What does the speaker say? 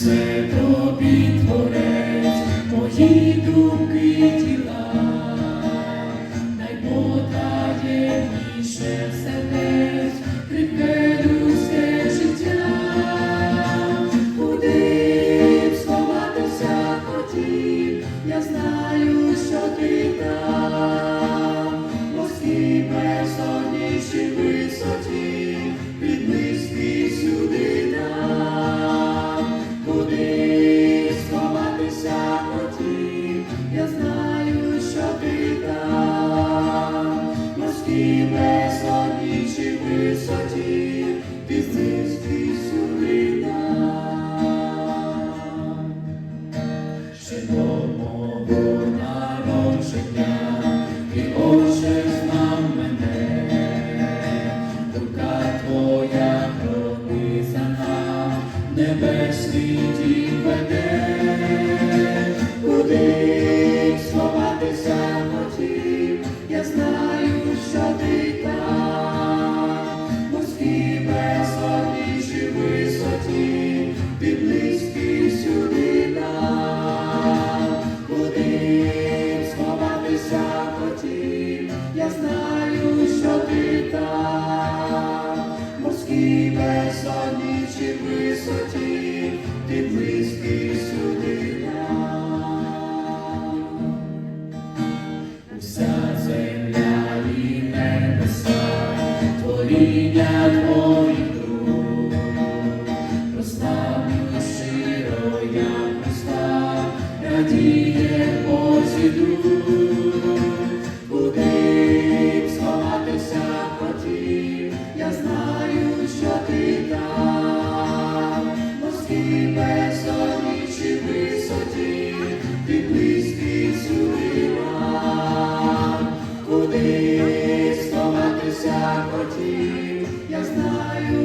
все тобі творець, мої думки тіла, найпотаємніше сердець, кріпке людське життя, куди б сховатися хотів, я знаю, що ти там, морські безодні морські безодні чи висоті, сюди нам. Ще до мого народження, і Отче знав мене, рука твоя пронизана, небесний дім Біля твоїх рук, проставила щиро, я радіє посіду, куди сховатися хотів, я знаю, що ти там, москій без слаботі, я знаю.